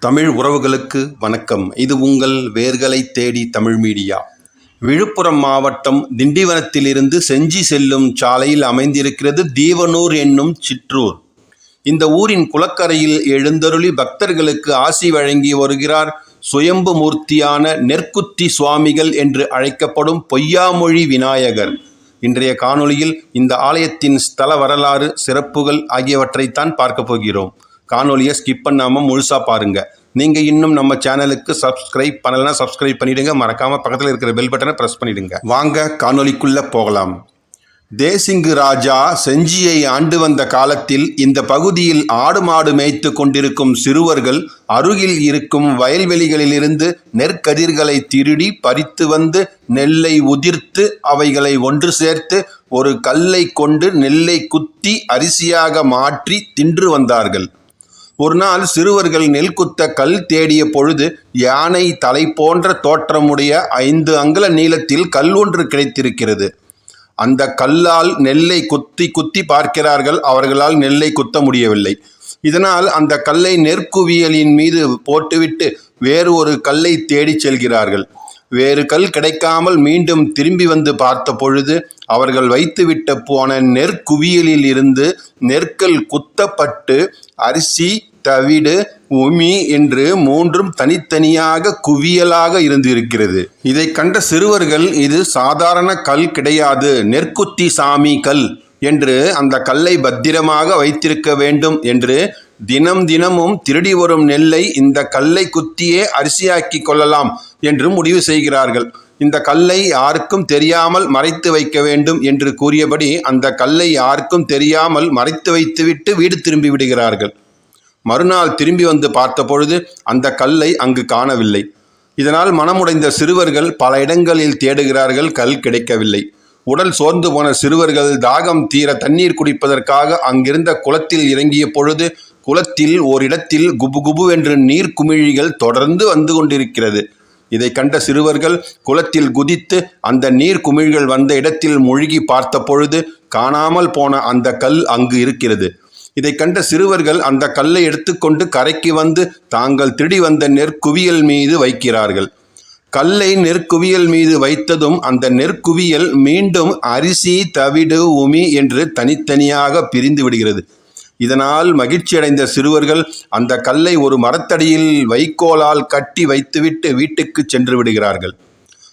தமிழ் உறவுகளுக்கு வணக்கம். இது உங்கள் வேர்களை தேடி தமிழ் மீடியா. விழுப்புரம் மாவட்டம் திண்டிவனத்திலிருந்து செஞ்சி செல்லும் சாலையில் அமைந்திருக்கிறது தீவனூர் என்னும் சிற்றூர். இந்த ஊரின் குளக்கரையில் எழுந்தருளி பக்தர்களுக்கு ஆசி வழங்கி வருகிறார் சுயம்பு மூர்த்தியான நெற்குத்தி சுவாமிகள் என்று அழைக்கப்படும் பொய்யாமொழி விநாயகர். இன்றைய காணொளியில் இந்த ஆலயத்தின் ஸ்தல வரலாறு சிறப்புகள் ஆகியவற்றைத்தான் பார்க்கப் போகிறோம். காணொலியை ஸ்கிப் பண்ணாமல் முழுசாக பாருங்கள் நீங்கள் இன்னும் நம்ம சேனலுக்கு சப்ஸ்கிரைப் பண்ணலைன்னா சப்ஸ்கிரைப் பண்ணிடுங்க. மறக்காமல் பக்கத்தில் இருக்கிற பெல் பட்டனை ப்ரெஸ் பண்ணிவிடுங்க வாங்க காணொலிக்குள்ளே போகலாம். தேசிங்கு ராஜா செஞ்சியை ஆண்டு வந்த காலத்தில் இந்த பகுதியில் ஆடு மாடு மேய்த்து கொண்டிருக்கும் சிறுவர்கள் அருகில் இருக்கும் வயல்வெளிகளிலிருந்து நெற்கதிர்களை திருடி பறித்து வந்து நெல்லை உதிர்த்து அவைகளை ஒன்று சேர்த்து ஒரு கல்லை கொண்டு நெல்லை குத்தி அரிசியாக மாற்றி தின்று வந்தார்கள். ஒரு நாள் சிறுவர்கள் நெல் குத்த கல் தேடிய பொழுது யானை தலை போன்ற தோற்றமுடைய ஐந்து அங்குல நீளத்தில் கல் ஒன்று கிடைத்திருக்கிறது. அந்த கல்லால் நெல்லை குத்தி குத்தி பார்க்கிறார்கள் அவர்களால் நெல்லை குத்த முடியவில்லை. இதனால் அந்த கல்லை நெற்குவியலின் மீது போட்டுவிட்டு வேறு ஒரு கல்லை தேடிச் செல்கிறார்கள். வேறு கல் கிடைக்காமல் மீண்டும் திரும்பி வந்து பார்த்த பொழுது அவர்கள் வைத்துவிட்ட போன நெற்குவியலில் இருந்து நெற்கள் குத்தப்பட்டு அரிசி தவிடு உமி என்று மூன்றும் தனித்தனியாக குவியலாக இருந்து இருக்கிறது இதை கண்ட சிறுவர்கள் இது சாதாரண கல் கிடையாது நெற்குத்தி சாமி கல் என்று அந்த கல்லை பத்திரமாக வைத்திருக்க வேண்டும் என்று தினம் தினமும் திருடி வரும் நெல்லை இந்த கல்லை குத்தியே அரிசியாக்கி கொள்ளலாம் என்று முடிவு செய்கிறார்கள். இந்த கல்லை யாருக்கும் தெரியாமல் மறைத்து வைக்க வேண்டும் என்று கூறியபடி அந்த கல்லை யாருக்கும் தெரியாமல் மறைத்து வைத்துவிட்டு வீடு திரும்பி விடுகிறார்கள். மறுநாள் திரும்பி வந்து பார்த்த பொழுது அந்த கல்லை அங்கு காணவில்லை. இதனால் மனமுடைந்த சிறுவர்கள் பல இடங்களில் தேடுகிறார்கள் கல் கிடைக்கவில்லை. உடல் சோர்ந்து போன சிறுவர்கள் தாகம் தீர தண்ணீர் குடிப்பதற்காக அங்கிருந்த குளத்தில் இறங்கிய பொழுது குளத்தில் ஓரிடத்தில் குபு குபு என்று நீர் குமிழிகள் தொடர்ந்து வந்து கொண்டிருக்கிறது. இதை கண்ட சிறுவர்கள் குளத்தில் குதித்து அந்த நீர் குமிழ்கள் வந்த இடத்தில் மூழ்கி பார்த்த பொழுது காணாமல் போன அந்த கல் அங்கு இருக்கிறது. இதை கண்ட சிறுவர்கள் அந்த கல்லை எடுத்துக்கொண்டு கரைக்கு வந்து தாங்கள் திருடி வந்த நெற்குவியல் மீது வைக்கிறார்கள். கல்லை நெற்குவியல் மீது வைத்ததும் அந்த நெற்குவியல் மீண்டும் அரிசி தவிடு உமி என்று தனித்தனியாக பிரிந்து விடுகிறது. இதனால் மகிழ்ச்சியடைந்த சிறுவர்கள் அந்த கல்லை ஒரு மரத்தடியில் வைக்கோலால் கட்டி வைத்துவிட்டு வீட்டுக்கு சென்று விடுகிறார்கள்.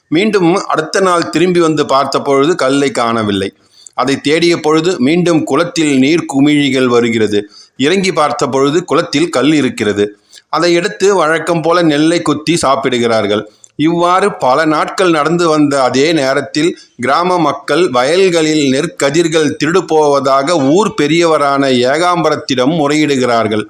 மீண்டும் அடுத்த நாள் திரும்பி வந்து பார்த்தபொழுது கல்லை காணவில்லை. அதை தேடிய பொழுது மீண்டும் குளத்தில் நீர் குமிழிகள் வருகிறது. இறங்கி பார்த்த பொழுது குளத்தில் கல் இருக்கிறது. அதை எடுத்து வழக்கம் போல நெல்லை குத்தி சாப்பிடுகிறார்கள். இவ்வாறு பல நாட்கள் நடந்து வந்த அதே நேரத்தில் கிராம மக்கள் வயல்களில் நெற்கதிர்கள் திருடு போவதாக ஊர் பெரியவரான ஏகாம்பரத்திடம் முறையிடுகிறார்கள்.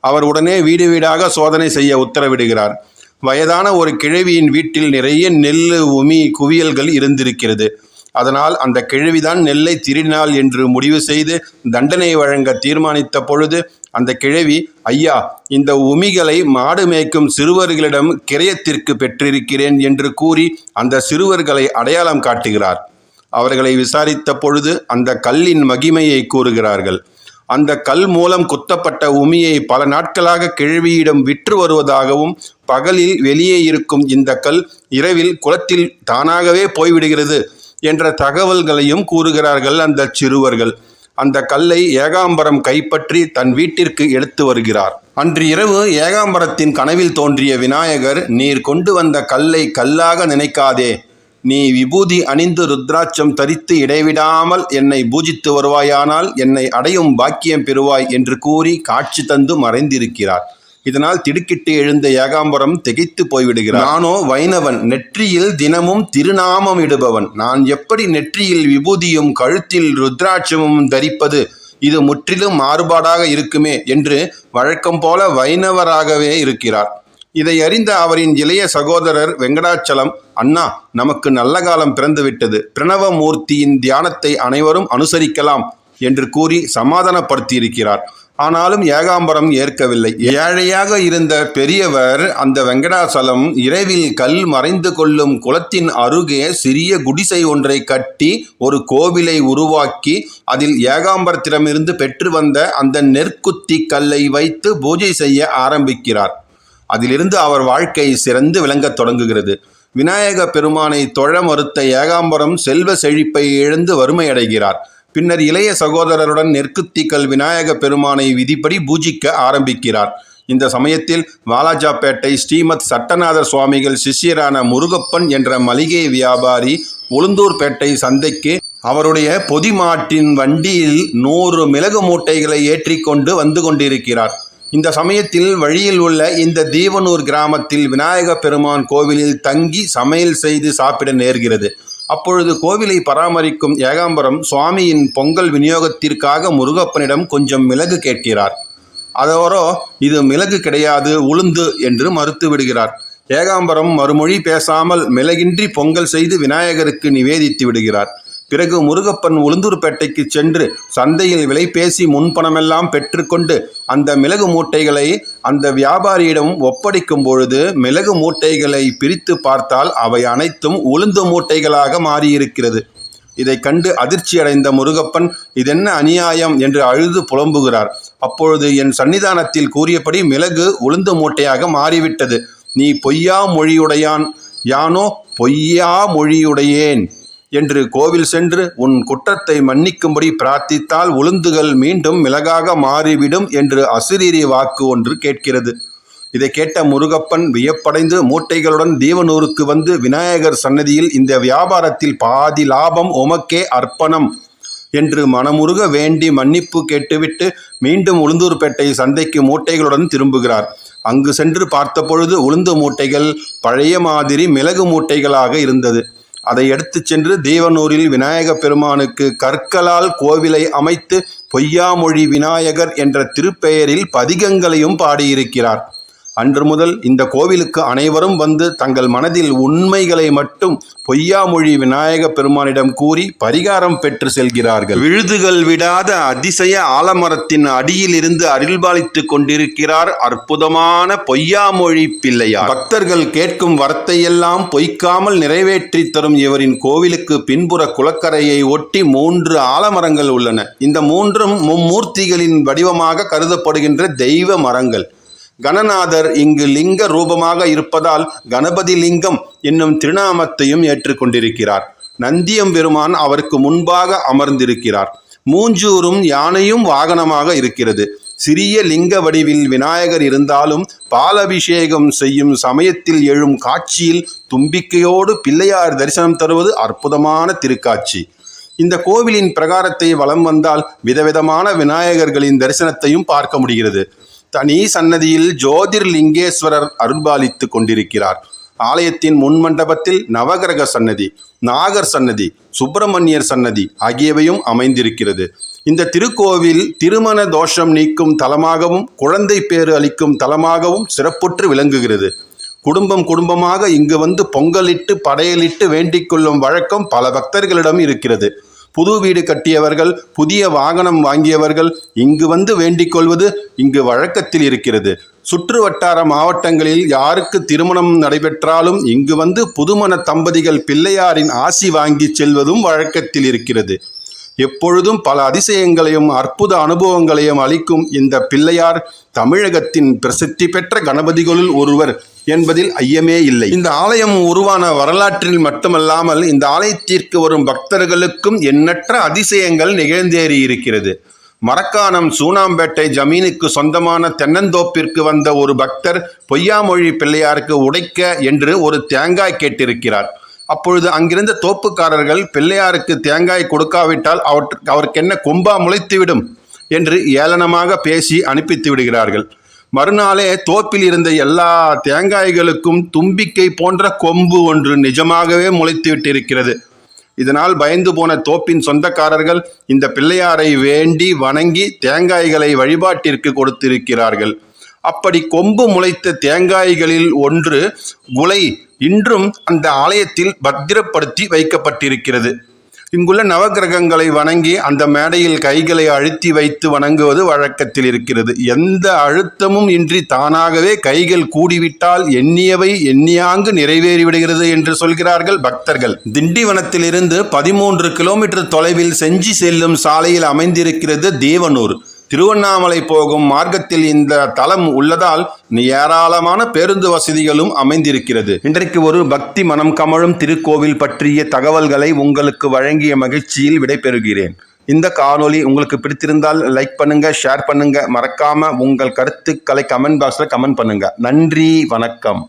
அவர் உடனே வீடு வீடாக சோதனை செய்ய உத்தரவிடுகிறார். வயதான ஒரு கிழவியின் வீட்டில் நிறைய நெல் உமி குவியல்கள் இருந்திருக்கிறது. அதனால் அந்த கிழவிதான் நெல்லை திருடினாள் என்று முடிவு செய்து தண்டனை வழங்க தீர்மானித்த பொழுது அந்த கிழவி ஐயா இந்த உமிகளை மாடு மேய்க்கும் சிறுவர்களிடம் கிரயத்திற்கு பெற்றிருக்கிறேன் என்று கூறி அந்த சிறுவர்களை அடையாளம் காட்டுகிறார். அவர்களை விசாரித்த பொழுது அந்த கல்லின் மகிமையை கூறுகிறார்கள். அந்த கல் மூலம் குத்தப்பட்ட உமியை பல நாட்களாக கிழவியிடம் விற்று வருவதாகவும் பகலில் வெளியே இருக்கும் இந்த கல் இரவில் குளத்தில் தானாகவே போய்விடுகிறது என்ற தகவல்களையும் கூறுகிறார்கள் அந்த சிறுவர்கள். அந்த கல்லை ஏகாம்பரம் கைப்பற்றி தன் வீட்டிற்கு எடுத்து வருகிறார். அன்று இரவு ஏகாம்பரத்தின் கனவில் தோன்றிய விநாயகர் நீர் கொண்டு வந்த கல்லை கல்லாக நினைக்காதே. நீ விபூதி அணிந்து ருத்ராட்சம் தரித்து இடைவிடாமல் என்னை பூஜித்து வருவாயானால் என்னை அடையும் பாக்கியம் பெறுவாய் என்று கூறி காட்சி தந்து மறைந்திருக்கிறார். இதனால் திடுக்கிட்டு எழுந்த ஏகாம்பரம் திகைத்து போய்விடுகிறார். நானோ வைணவன் நெற்றியில் தினமும் திருநாமம் இடுபவன். நான் எப்படி நெற்றியில் விபூதியும் கழுத்தில் ருத்ராட்சமும் தரிப்பது? இது முற்றிலும் மாறுபாடாக இருக்குமே என்று வழக்கம் போல வைணவராகவே இருக்கிறார். இதை அறிந்த அவரின் இளைய சகோதரர் வெங்கடாச்சலம் அண்ணா நமக்கு நல்ல காலம் பிறந்துவிட்டது. பிரணவமூர்த்தியின் தியானத்தை அனைவரும் அனுசரிக்கலாம் என்று கூறி சமாதானப்படுத்தியிருக்கிறார். ஆனாலும் ஏகாம்பரம் ஏற்கவில்லை. ஏழையாக இருந்த பெரியவர் அந்த வெங்கடாசலம் இரவில் கல் மறைந்து கொள்ளும் குளத்தின் அருகே சிறிய குடிசை ஒன்றை கட்டி ஒரு கோவிலை உருவாக்கி அதில் ஏகாம்பரத்திடமிருந்து பெற்று வந்த அந்த நெற்குத்தி கல்லை வைத்து பூஜை செய்ய ஆரம்பிக்கிறார். அதிலிருந்து அவர் வாழ்க்கை சிறந்து விளங்கத் தொடங்குகிறது. விநாயக பெருமானை தொழ மறுத்த ஏகாம்பரம் செல்வ செழிப்பை இழந்து வறுமையடைகிறார். பின்னர் இளைய சகோதரருடன் நெற்குத்திக்கல் விநாயக பெருமானை விதிப்படி பூஜிக்க ஆரம்பிக்கிறார். இந்த சமயத்தில் வாலாஜாப்பேட்டை ஸ்ரீமத் சட்டநாத சுவாமிகள் சிஷ்யரான முருகப்பன் என்ற மளிகை வியாபாரி உளுந்தூர்பேட்டை சந்தைக்கு அவருடைய பொதிமாட்டின் வண்டியில் நூறு மிளகு மூட்டைகளை ஏற்றிக்கொண்டு வந்து கொண்டிருக்கிறார். இந்த சமயத்தில் வழியில் உள்ள இந்த தீவனூர் கிராமத்தில் விநாயக பெருமான் கோவிலில் தங்கி சமையல் செய்து சாப்பிட நேர்கிறது. அப்பொழுது கோவிலை பராமரிக்கும் ஏகாம்பரம் சுவாமியின் பொங்கல் விநியோகத்திற்காக முருகப்பனிடம் கொஞ்சம் மிளகு கேட்கிறார். அதோரோ இது மிளகு கிடையாது உளுந்து என்று மறுத்து விடுகிறார். ஏகாம்பரம் மறுமொழி பேசாமல் மிளகின்றி பொங்கல் செய்து விநாயகருக்கு நிவேதித்து விடுகிறார். பிறகு முருகப்பன் உளுந்தூர்பேட்டைக்கு சென்று சந்தையில் விலை பேசி முன்பணமெல்லாம் பெற்றுக்கொண்டு அந்த மிளகு மூட்டைகளை அந்த வியாபாரியிடம் ஒப்படைக்கும் பொழுது மிளகு மூட்டைகளை பிரித்து பார்த்தால் அவை அனைத்தும் உளுந்து மூட்டைகளாக மாறியிருக்கிறது. இதை கண்டு அதிர்ச்சியடைந்த முருகப்பன் இதென்ன அநியாயம்? என்று அழுது புலம்புகிறார். அப்பொழுது என் சன்னிதானத்தில் கூறியபடி மிளகு உளுந்து மூட்டையாக மாறிவிட்டது. நீ பொய்யா மொழியுடையான்? யானோ பொய்யா மொழியுடையேன். என்று கோவில் சென்று உன் குற்றத்தை மன்னிக்கும்படி பிரார்த்தித்தால் உளுந்துகள் மீண்டும் மிளகாக மாறிவிடும் என்று அசிரீரி வாக்கு ஒன்று கேட்கிறது. இதை கேட்ட முருகப்பன் வியப்படைந்து மூட்டைகளுடன் தீவனூருக்கு வந்து விநாயகர் சன்னதியில் இந்த வியாபாரத்தில் பாதி லாபம் உமக்கே அர்ப்பணம் என்று மனமுருக வேண்டி மன்னிப்பு கேட்டுவிட்டு மீண்டும் உளுந்தூர்பேட்டை சந்தைக்கு மூட்டைகளுடன் திரும்புகிறார். அங்கு சென்று பார்த்தபொழுது உளுந்து மூட்டைகள் பழைய மாதிரி மிளகு மூட்டைகளாக இருந்தது. அதை எடுத்து சென்று தேவனூரில் விநாயக பெருமானுக்கு கற்களால் கோவிலை அமைத்து பொய்யாமொழி விநாயகர் என்ற திருப்பெயரில் பதிகங்களையும் பாடியிருக்கிறார். அன்று முதல் இந்த கோவிலுக்கு அனைவரும் வந்து தங்கள் மனதில் உண்மைகளை மட்டும் பொய்யாமொழி விநாயக பெருமானிடம் கூறி பரிகாரம் பெற்று செல்கிறார்கள். விழுதுகள் விடாத அதிசய ஆலமரத்தின் அடியில் இருந்து அருள்பாலித்துக் கொண்டிருக்கிறார் அற்புதமான பொய்யாமொழி பிள்ளையார். பக்தர்கள் கேட்கும் வரத்தையெல்லாம் பொய்க்காமல் நிறைவேற்றி தரும் இவரின் கோவிலுக்கு பின்புற குளக்கரையை ஒட்டி மூன்று ஆலமரங்கள் உள்ளன. இந்த மூன்றும் மும்மூர்த்திகளின் வடிவமாக கருதப்படுகின்ற தெய்வ மரங்கள். கணநாதர் இங்கு லிங்க ரூபமாக இருப்பதால் கணபதி லிங்கம் என்னும் திருநாமத்தையும் ஏற்றுக்கொண்டிருக்கிறார். நந்தியம் பெருமான் அவருக்கு முன்பாக அமர்ந்திருக்கிறார். மூஞ்சூரும் யானையும் வாகனமாக இருக்கிறது. சிறிய லிங்க வடிவில் விநாயகர் இருந்தாலும் பாலபிஷேகம் செய்யும் சமயத்தில் எழும் காட்சியில் தும்பிக்கையோடு பிள்ளையார் தரிசனம் தருவது அற்புதமான திருக்காட்சி. இந்த கோவிலின் பிரகாரத்தை வலம் வந்தால் விதவிதமான விநாயகர்களின் தரிசனத்தையும் பார்க்க முடிகிறது. தனி சன்னதியில் ஜோதிர்லிங்கேஸ்வரர் அருள்பாலித்து கொண்டிருக்கிறார். ஆலயத்தின் முன் மண்டபத்தில் நவகிரக சன்னதி நாகர் சன்னதி சுப்பிரமணியர் சன்னதி ஆகியவையும் அமைந்திருக்கிறது. இந்த திருக்கோவில் திருமண தோஷம் நீக்கும் தலமாகவும் குழந்தை பேறு அளிக்கும் தலமாகவும் சிறப்புற்று விளங்குகிறது. குடும்பம் குடும்பமாக இங்கு வந்து பொங்கலிட்டு படையலிட்டு வேண்டிக் கொள்ளும் வழக்கம் பல பக்தர்களிடம் இருக்கிறது. புது வீடு கட்டியவர்கள் புதிய வாகனம் வாங்கியவர்கள் இங்கு வந்து வேண்டிக் கொள்வது இங்கு வழக்கத்தில் இருக்கிறது. சுற்று வட்டார மாவட்டங்களில் யாருக்கு திருமணம் நடைபெற்றாலும் இங்கு வந்து புதுமண தம்பதிகள் பிள்ளையாரின் ஆசி வாங்கி செல்வதும் வழக்கத்தில் இருக்கிறது. எப்பொழுதும் பல அதிசயங்களையும் அற்புத அனுபவங்களையும் அளிக்கும் இந்த பிள்ளையார் தமிழகத்தின் பிரசித்தி பெற்ற கணபதிகளுள் ஒருவர் என்பதில் ஐயமே இல்லை. இந்த ஆலயம் உருவான வரலாற்றில் மட்டுமல்லாமல் இந்த ஆலயத்திற்கு வரும் பக்தர்களுக்கும் எண்ணற்ற அதிசயங்கள் நிகழ்ந்தேறி இருக்கிறது. மரக்காணம் சூனாம்பேட்டை ஜமீனுக்கு சொந்தமான தென்னந்தோப்பிற்கு வந்த ஒரு பக்தர் பொய்யாமொழி பிள்ளையாருக்கு உடைக்க என்று ஒரு தேங்காய் கேட்டிருக்கிறார். அப்பொழுது அங்கிருந்த தோப்புக்காரர்கள் பிள்ளையாருக்கு தேங்காய் கொடுக்காவிட்டால் அவற்றுக்கு அவருக்கு என்ன கொம்பா முளைத்துவிடும்? என்று ஏளனமாக பேசி அனுப்பித்து விடுகிறார்கள். மறுநாளே தோப்பில் இருந்த எல்லா தேங்காய்களுக்கும் தும்பிக்கை போன்ற கொம்பு ஒன்று நிஜமாகவே முளைத்து விட்டிருக்கிறது இதனால் பயந்து போன தோப்பின் சொந்தக்காரர்கள் இந்த பிள்ளையாரை வேண்டி வணங்கி தேங்காய்களை வழிபாட்டிற்கு கொடுத்திருக்கிறார்கள். அப்படி கொம்பு முளைத்த தேங்காய்களில் ஒன்று குலை இன்றும் அந்த ஆலயத்தில் பத்திரப்படுத்தி வைக்கப்பட்டிருக்கிறது. இங்குள்ள நவக்கிரகங்களை வணங்கி அந்த மேடையில் கைகளை அழுத்தி வைத்து வணங்குவது வழக்கத்தில் இருக்கிறது. எந்த அழுத்தமும் இன்றி தானாகவே கைகள் கூடிவிட்டால் எண்ணியவை எண்ணியாங்கு நிறைவேறிவிடுகிறது என்று சொல்கிறார்கள் பக்தர்கள். திண்டிவனத்திலிருந்து பதிமூன்று கிலோமீட்டர் தொலைவில் செஞ்சி செல்லும் சாலையில் அமைந்திருக்கிறது தேவனூர். திருவண்ணாமலை போகும் மார்க்கத்தில் இந்த தலம் உள்ளதால் ஏராளமான பேருந்து வசதிகளும் அமைந்திருக்கிறது. இன்றைக்கு ஒரு பக்தி மனம் கமழும் திருக்கோவில் பற்றிய தகவல்களை உங்களுக்கு வழங்கிய மகிழ்ச்சியில் விடைபெறுகிறேன். இந்த காணொளி உங்களுக்கு பிடித்திருந்தால் லைக் பண்ணுங்க ஷேர் பண்ணுங்க. மறக்காம உங்கள் கருத்துக்களை கமெண்ட் பாக்ஸில் கமெண்ட் பண்ணுங்க. நன்றி வணக்கம்.